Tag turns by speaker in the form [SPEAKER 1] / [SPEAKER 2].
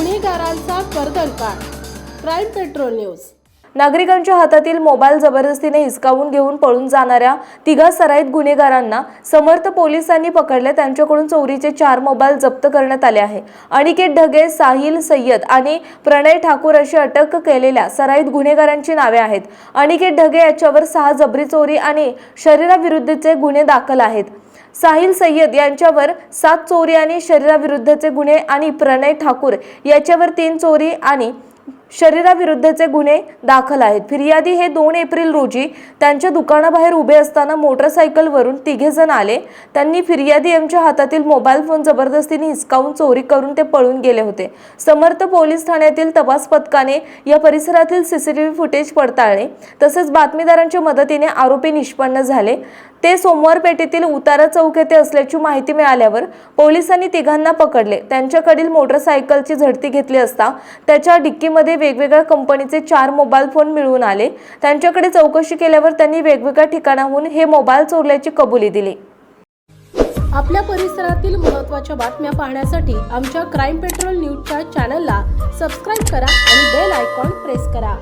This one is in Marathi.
[SPEAKER 1] गुन्हेगारांचा कर्दनकाळ क्राईम पेट्रोल न्यूज.
[SPEAKER 2] नागरिकांच्या हातातील मोबाईल जबरदस्तीने हिसकावून घेऊन पळून जाणाऱ्या तिघा सराईत गुन्हेगारांना समर्थ पोलिसांनी पकडले. त्यांच्याकडून चोरीचे चार मोबाईल जप्त करण्यात आले आहे. अनिकेत ढगे साहिल सय्यद आणि प्रणय ठाकूर अशी अटक केलेल्या सराईत गुन्हेगारांची नावे आहेत. अनिकेत ढगे याच्यावर सहा जबरी चोरी आणि शरीराविरुद्धचे गुन्हे दाखल आहेत. साहिल सय्यद यांच्यावर सात चोरी आणि शरीराविरुद्धचे गुन्हे आणि प्रणय ठाकूर याच्यावर तीन चोरी आणि शरीराविरुद्धचे गुन्हे दाखल आहेत. फिर्यादी हे दोन एप्रिल रोजी त्यांच्या दुकानाबाहेर उभे असताना मोटरसायकलवरून तिघे जण आले. त्यांनी फिर्यादी यांच्या हातातील मोबाईल फोन जबरदस्तीने हिसकावून चोरी करून ते पळून गेले होते. समर्थ पोलीस ठाण्यातील तपास पथकाने या परिसरातील सीसीटीव्ही फुटेज पडताळले. तसेच बातमीदारांच्या मदतीने आरोपी निष्पन्न झाले. ते सोमवार पेठेतील उतारा चौक येथे असल्याची माहिती मिळाल्यावर पोलिसांनी तिघांना पकडले. त्यांच्याकडील मोटरसायकलची झडती घेतली असता त्याच्या डिक्कीमध्ये वेगवेगळ्या कंपनीचे चार मोबाईल फोन मिळून आले. त्यांच्याकडे चौकशी केल्यावर त्यांनी वेगवेगळ्या ठिकाणाहून हे मोबाईल चोरल्याची कबुली दिली.
[SPEAKER 1] आपल्या परिसरातील महत्त्वाच्या बातम्या पाहण्यासाठी आमच्या क्राईम पेट्रोल न्यूजच्या चॅनलला सबस्क्राईब करा आणि बेल आयकॉन प्रेस करा.